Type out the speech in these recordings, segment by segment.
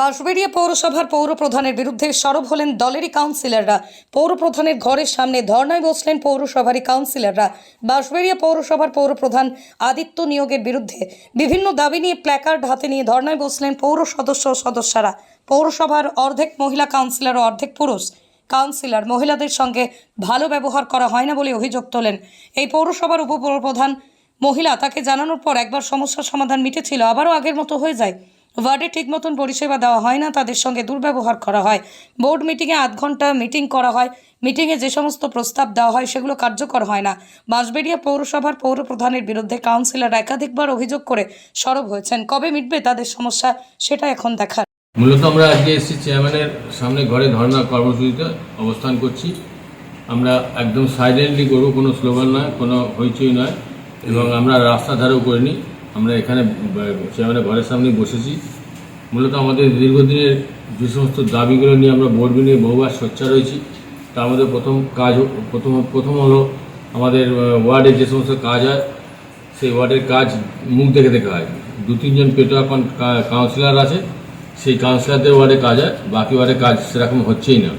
বাঁশবেড়িয়া পৌরসভার পৌর প্রধানের বিরুদ্ধে সরব হলেন দলেরই কাউন্সিলররা। পৌর প্রধানের ঘরের সামনে ধর্নায় বসলেন পৌরসভারই কাউন্সিলররা। বাঁশবেড়িয়া পৌরসভার পৌর প্রধান আদিত্য নিয়োগের বিরুদ্ধে বিভিন্ন দাবি নিয়ে প্ল্যাকার্ড হাতে নিয়ে ধর্নায় বসলেন পৌর সদস্য সদস্যরা। পৌরসভার অর্ধেক মহিলা কাউন্সিলর ও অর্ধেক পুরুষ। কাউন্সিলর মহিলাদের সঙ্গে ভালো ব্যবহার করা হয় না বলে অভিযোগ তোলেন। এই পৌরসভার উপপ্রধান মহিলা তাকে জানানোর পর একবার সমস্যার সমাধান মিটেছিল, আবারও আগের মতো হয়ে যায়। ওয়ার্ডে ঠিক মতন পরিষেবা দেওয়া হয় না, তাদের সঙ্গে দুর্ব্যবহার করা হয়। বোর্ড মিটিংয়ে আধ ঘণ্টা মিটিং করা হয়। মিটিংয়ে যে সমস্ত প্রস্তাব দেওয়া হয়, সেগুলো কার্যকর হয় না। বাঁশবেড়িয়া পৌরসভার পৌর প্রধানের বিরুদ্ধে কাউন্সিলর একাধিকবার অভিযোগ করে সরব হয়েছেন। কবে মিটবে তাদের সমস্যা, সেটা এখন দেখার। মূলত আমরা আজকে এসেছি চেয়ারম্যানের সামনে ঘরে ধর্ণা কর্মসূচিতে অবস্থান করছি। আমরা একদম সাইলেন্টলি করব, কোনো স্লোগান নয়, কোনো হইচই নয়। এবং আমরা রাস্তা ধারেও করিনি। আমরা এখানে চেয়ারম্যানের ঘরের সামনে বসেছি। মূলত আমাদের দীর্ঘদিনের যে সমস্ত দাবিগুলো নিয়ে আমরা বোর্ড নিয়ে বহুবার সোচ্চার রয়েছি তার মধ্যে প্রথম কাজ প্রথম প্রথম হলো আমাদের আহ, ওয়ার্ডে যে সমস্ত কাজ হয় সেই ওয়ার্ডের কাজ মুখ দেখে দেখে হয়। দু তিনজন পেটোয়া কাউন্সিলর আছে সেই কাউন্সিলরদের ওয়ার্ডে কাজ হয় বাকি ওয়ার্ডে কাজ সেরকম হচ্ছেই না।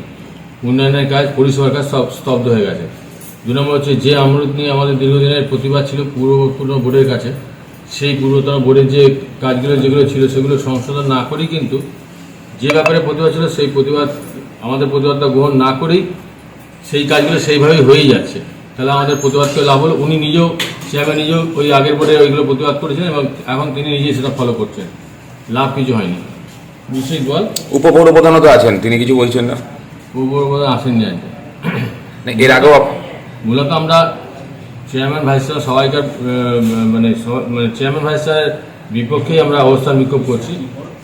উন্নয়নের কাজ পরিষেবার কাজ সব স্তব্ধ হয়ে গেছে। দু নম্বর হচ্ছে যে আমরুদ নিয়ে আমাদের দীর্ঘদিনের প্রতিবাদ ছিল পূর্বপূর্ণ বোর্ডের কাছে সেই পূর্বতন বোর্ডের যে কাজগুলো যেগুলো ছিল সেগুলো সংশোধন না করেই কিন্তু যে ব্যাপারে প্রতিবাদ ছিল সেই প্রতিবাদ আমাদের প্রতিবাদটা গ্রহণ না করেই সেই কাজগুলো সেইভাবেই হয়েই যাচ্ছে। তাহলে আমাদের প্রতিবাদকে লাভ হলো? উনি নিজেও চেয়ারম্যান নিজেও ওই আগের বোর্ডে ওইগুলো প্রতিবাদ করেছেন এবং এখন তিনি নিজেই সেটা ফলো করছেন। লাভ কিছু হয়নি। নিশ্চিত বল? উপপৌর প্রধানও তো আছেন তিনি কিছু বলছেন না? পূর্ব আসেননি আজকে। এর আগেও মূলত আমরা চেয়ারম্যান ভাইস সবাইকার মানে মানে চেয়ারম্যান ভাইস বিপক্ষেই আমরা অবস্থান বিক্ষোভ করছি।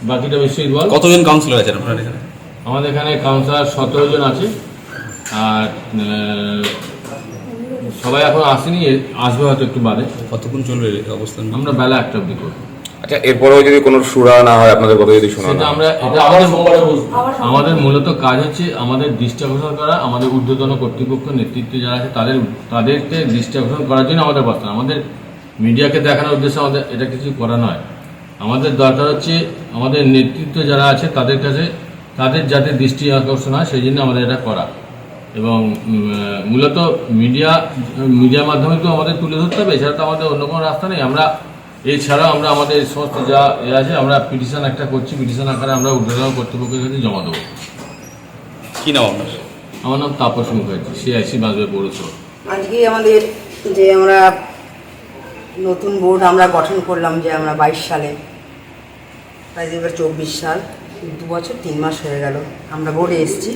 বাকিটা বেশি বল। কতজন কাউন্সিলর আছেন আপনার এখানে? আমাদের এখানে কাউন্সিলর সতেরো জন আছে। আর সবাই এখন আসেনি আসবে হয়তো একটু বাদে। কতক্ষণ চলবে অবস্থান? আমরা বেলা একটা অব্দি করব। আচ্ছা এরপরেও যদি কোনো সুরা না হয় আপনাদের কথা যদি শোনা সেটা না আমরা এটা আমাদের আমাদের মূলত কাজ হচ্ছে আমাদের দৃষ্টি করা আমাদের ঊর্ধ্বতন কর্তৃপক্ষ নেতৃত্বে যারা আছে তাদের তাদেরকে দৃষ্টি করার জন্য আমাদের বার্তা আমাদের মিডিয়াকে দেখানোর উদ্দেশ্যে আমাদের এটা কিছু করা নয়। আমাদের দরকার হচ্ছে আমাদের নেতৃত্ব যারা আছে তাদের কাছে তাদের যাতে দৃষ্টি আকর্ষণ হয় সেই জন্য আমাদের এটা করা। এবং মূলত মিডিয়া মিডিয়ার মাধ্যমে তো আমাদের তুলে ধরতে হবে এছাড়া তো আমাদের অন্য কোনো রাস্তা নেই। আমরা এছাড়াও আমরা আমাদের সমস্ত যা এ আছে আমরা পিটিশন একটা করছি পিটিশন আকারে আমরা ঊর্ধ্বতন কর্তৃপক্ষের কাছে জমা দেবো। কি নাম আপনার? আমার নাম তাপস মুখার্জি সিআইসি বাজবে পৌরসভা। আজকে আমাদের যে আমরা নতুন বোর্ড আমরা গঠন করলাম যে আমরা বাইশ সালে প্রায় হাজার চব্বিশ সাল দু বছর তিন মাস হয়ে গেল আমরা বোর্ডে এসেছি।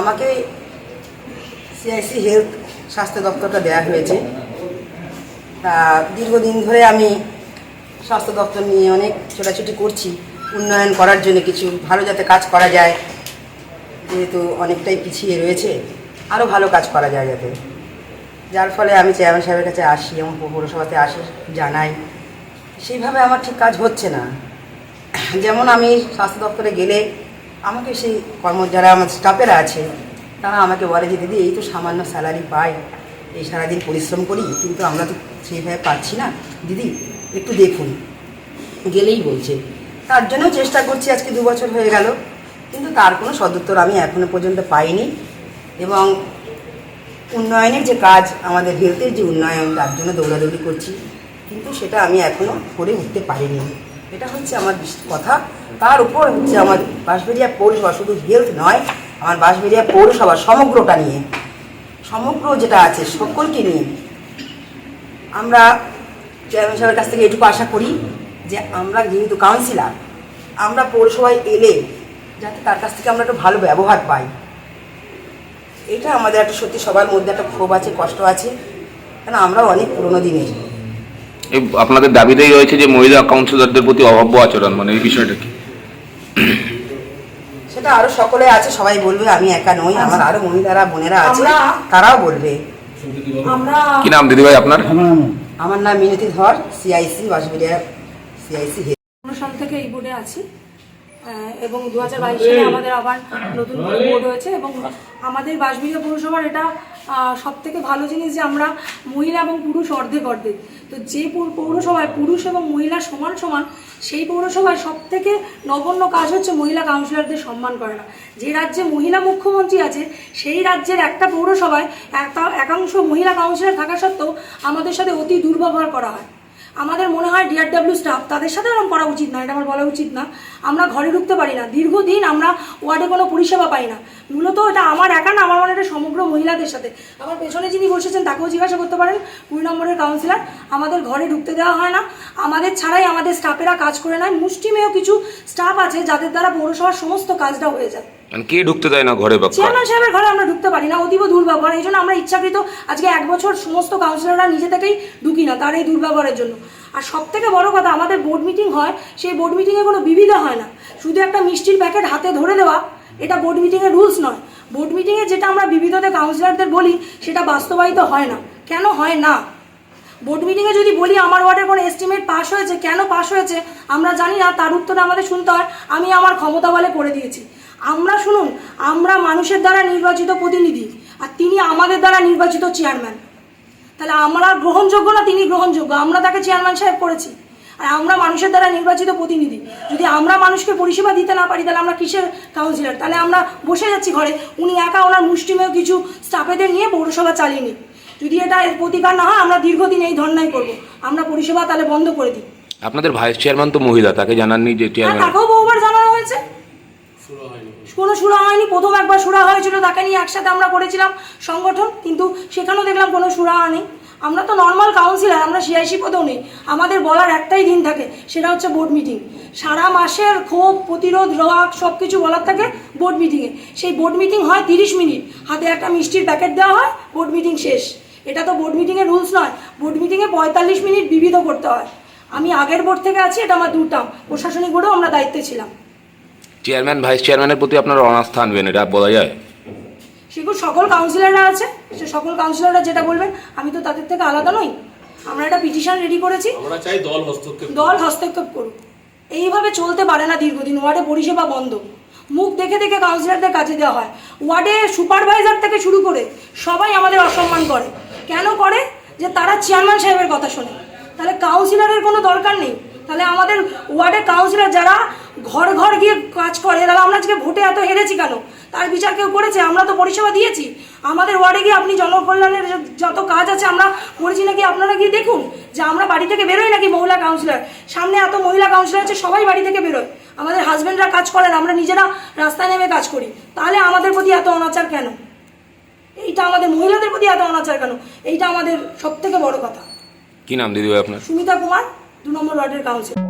আমাকে সিআইসি হেলথ স্বাস্থ্য দপ্তরটা দেওয়া হয়েছে। দীর্ঘদিন ধরে আমি স্বাস্থ্য দপ্তর নিয়ে অনেক ছোটাছুটি করছি। উন্নয়ন করার জন্য কিছু ভালো যাতে কাজ করা যায়, যেহেতু অনেকটাই পিছিয়ে রয়েছে আরও ভালো কাজ করা যায় যাতে। যার ফলে আমি চেয়ারম্যান সাহেবের কাছে আসি এবং পৌরসভাতে আসি, জানাই। সেইভাবে আমার ঠিক কাজ হচ্ছে না। যেমন আমি স্বাস্থ্য দপ্তরে গেলে আমাকে সেই কর্ম, যারা আমার স্টাফেরা আছে, তারা আমাকে বলে যে, দিদি, এই তো সামান্য স্যালারি পাই। এই সারাদিন পরিশ্রম করি, কিন্তু আমরা তো সেইভাবে পাচ্ছি না। দিদি, একটু দেখুন। গেলেই বলছে। তার জন্য চেষ্টা করছি, আজকে দু বছর হয়ে গেল, কিন্তু তার কোনো সদুত্তর আমি এখনও পর্যন্ত পাইনি। এবং উন্নয়নের যে কাজ, আমাদের হেলথের যে উন্নয়ন, তার জন্য দৌড়াদৌড়ি করছি। কিন্তু সেটা আমি এখনও করে উঠতে পারিনি। এটা হচ্ছে আমার কথা। তার উপর হচ্ছে আমার বাঁশবেড়িয়া পৌরসভা, শুধু হেলথ নয়, আমার বাঁশবেড়িয়া পৌরসভা সমগ্রটা নিয়ে। সমগ্র যেটা আছে সকলকে নিয়ে আমরা চেয়ারম্যান সাহেবের কাছ থেকে এটুকু আশা করি যে আমরা যেহেতু কাউন্সিলার আমরা পৌরসভায় এলে যাতে তার কাছ থেকে আমরা একটু ভালো ব্যবহার পাই। এটা আমাদের একটা সত্যি সবার মধ্যে একটা ক্ষোভ আছে, কষ্ট আছে, কেন আমরা অনেক পুরোনো এই আপনাদের দাবিতেই রয়েছে যে মহিলা কাউন্সিলরদের প্রতি অভাব্য আচরণ মানে এই বিষয়টা কি? সেটা আরও সকলে আছে সবাই বলবে আমি একা নই আমার আরও মহিলারা বোনেরা আছে তারাও বলবে। কি নাম দিদিভাই আপনার? আমার নাম মিনতি ধর সিআইসি বাসবিরিয়া সিআইসি অনুষ্ঠান থেকে এই বোর্ডে আছি। এবং দু হাজার বাইশ সালে আমাদের আবার নতুন করে বোর্ড হয়েছে এবং আমাদের বাঁশবিড়িয়া পৌরসভার এটা সব থেকে ভালো জিনিস যে আমরা মহিলা এবং পুরুষ অর্ধেক অর্ধেক। তো যে পৌর- পৌরসভায় পুরুষ এবং মহিলা সমান সমান, সেই পৌরসভায় সব থেকে নগণ্য কাজ হচ্ছে মহিলা কাউন্সিলরদের সম্মান করে না যে রাজ্যে মহিলা মুখ্যমন্ত্রী আছে, সেই রাজ্যের একটা পৌরসভায় একটা- একাংশ মহিলা কাউন্সিলর থাকা সত্ত্বেও আমাদের সাথে অতি দুর্ব্যবহার করা হয়। আমাদের মনে হয় ডিআরডব্লিউ স্টাফ তাদের সাথে এরকম করা উচিত না, এটা আমার বলা উচিত না। আমরা ঘরে ঢুকতে পারি না। দীর্ঘদিন আমরা ওয়ার্ডে কোনো পরিষেবা পাই না। মূলত এটা আমার একা না, আমার মনে এটা সমগ্র মহিলাদের সাথে। আমার পেছনে যিনি বসেছেন তাকেও জিজ্ঞাসা করতে পারেন, কুড়ি নম্বরের কাউন্সিলর আমাদের ঘরে ঢুকতে দেওয়া হয় না। আমাদের ছাড়াই আমাদের স্টাফেরা কাজ করে নেয়। মুষ্টিমেয় কিছু স্টাফ আছে যাদের দ্বারা পৌরসভার সমস্ত কাজটা হয়ে যায়। মানে কে ঢুকতে দেয় না ঘরে বা চেয়ারম্যান সাহেবের ঘরে আমরা ঢুকতে পারি না, অতীব দুর্ব্যবহার। এই জন্য আমরা ইচ্ছাকৃত আজকে এক বছর সমস্ত কাউন্সিলররা নিজে থেকেই ঢুকি না, তার এই দুর্ব্যবহারের জন্য। আর সব থেকে বড় কথা, আমাদের বোর্ড মিটিং হয়, সেই বোর্ড মিটিংয়ে কোনো বিবিধা হয় না। শুধু একটা মিষ্টির প্যাকেট হাতে ধরে দেওয়া, এটা বোর্ড মিটিংয়ের রুলস নয়। বোর্ড মিটিংয়ে যেটা আমরা বিবিধতে কাউন্সিলরদের বলি, সেটা বাস্তবায়িত হয় না। কেন হয় না? বোর্ড মিটিংয়ে যদি বলি, আমার ওয়ার্ডের কোনো এস্টিমেট পাস হয়েছে, কেন পাস হয়েছে, আমরা জানি না, তার উত্তরে আমাদের শুনতে হয়। আমি আমার ক্ষমতা বলে করে দিয়েছি। আমরা শুনুন আমরা মানুষের দ্বারা নির্বাচিত প্রতিনিধি আর তিনি আমাদের দ্বারা নির্বাচিত চেয়ারম্যান। তাহলে আমরা গ্রহণযোগ্য না তিনি গ্রহণযোগ্য? আমরা তাকে চেয়ারম্যান সাহেব করেছি। আর আমরা মানুষের দ্বারা নির্বাচিত প্রতিনিধি। যদি আমরা মানুষকে পরিষেবা দিতে না পারি তাহলে আমরা কিসের কাউন্সিলর তাহলে আমরা বসে যাচ্ছি ঘরে। উনি একা ওনার মুষ্টিমেয় কিছু স্টাফেদের নিয়ে পৌরসভা চালিয়ে নিই যদি এটা এর প্রতিকার না হয় আমরা দীর্ঘদিন এই ধর্নাই করব। আমরা পরিষেবা তাহলে বন্ধ করে দিই। আপনাদের ভাইস চেয়ারম্যান তো মহিলা তাকে জানাননি যে চেয়ারম্যান তাকেও বহুবার জানানো হয়েছে। কোনো সুরা হয়নি, প্রথম একবার সুরা হয়েছিল, তাকে নিয়ে একসাথে আমরা করেছিলাম সংগঠন, কিন্তু সেখানেও দেখলাম কোনো সুরা নেই। আমরা তো নর্মাল কাউন্সিলর আমরা সিআইসি পদেও নেই। আমাদের বলার একটাই দিন থাকে, সেটা হচ্ছে বোর্ড মিটিং সারা মাসের ক্ষোভ, প্রতিরোধ, রাগ সব কিছু বলার থাকে বোর্ড মিটিংয়ে সেই বোর্ড মিটিং হয় তিরিশ মিনিট। হাতে একটা মিষ্টির প্যাকেট দেওয়া হয় বোর্ড মিটিং শেষ। এটা তো বোর্ড মিটিংয়ের রুলস নয়। বোর্ড মিটিংয়ে পঁয়তাল্লিশ মিনিট বিবিধ করতে হয়। আমি আগের বোর্ড থেকে আছি, এটা আমার দুটাম প্রশাসনিক বোর্ডেও আমরা দায়িত্বে ছিলাম। চেয়ারম্যান ভাইস চেয়ারম্যানের প্রতি আপনারা অনাস্থা আনবেন এটা বলা যায়। সেগুলো সকল কাউন্সিলররা আছে? সে সকল কাউন্সিলররা যেটা বলবেন আমি তো তাদের থেকে আলাদা নই। আমরা একটা পিটিশন রেডি করেছি। আমরা চাই দল হস্তক্ষেপ দল হস্তক্ষেপ করুক। এইভাবে চলতে পারে না দীর্ঘদিন ওয়ার্ডে পরিষেবা বন্ধ। মুখ দেখে দেখে কাউন্সিলরদের কাছে দেওয়া হয়। ওয়ার্ডে সুপারভাইজার থেকে শুরু করে সবাই আমাদের অসম্মান করে। কেন করে? যে তারা চেয়ারম্যান সাহেবের কথা শোনে। তাহলে কাউন্সিলরের কোনো দরকার নেই। তাহলে আমাদের ওয়ার্ডের কাউন্সিলর যারা ঘর ঘর গিয়ে কাজ করে। তাহলে আমরা আজকে ভোটে এত হেরেছি কেন? তার বিচার কেউ করেছে? আমরা তো পরিষেবা দিয়েছি। আমাদের ওয়ার্ডে গিয়ে আপনি জনকল্যাণের যত কাজ আছে আমরা করেছি নাকি? আপনারা গিয়ে দেখুন যে আমরা বাড়ি থেকে বেরোই নাকি মহিলা কাউন্সিলর সামনে এত মহিলা কাউন্সিলর আছে সবাই বাড়ি থেকে বেরোয়। আমাদের হাজব্যান্ডরা কাজ করেন আমরা নিজেরা রাস্তায় নেমে কাজ করি। তাহলে আমাদের প্রতি এত অনাচার কেন? এইটা আমাদের মহিলাদের প্রতি এত অনাচার কেন? এইটা আমাদের সব থেকে বড় কথা। কি নাম দিদিভাই আপনার? সুমিতা কুমার দু নম্বর ওয়ার্ডের councillor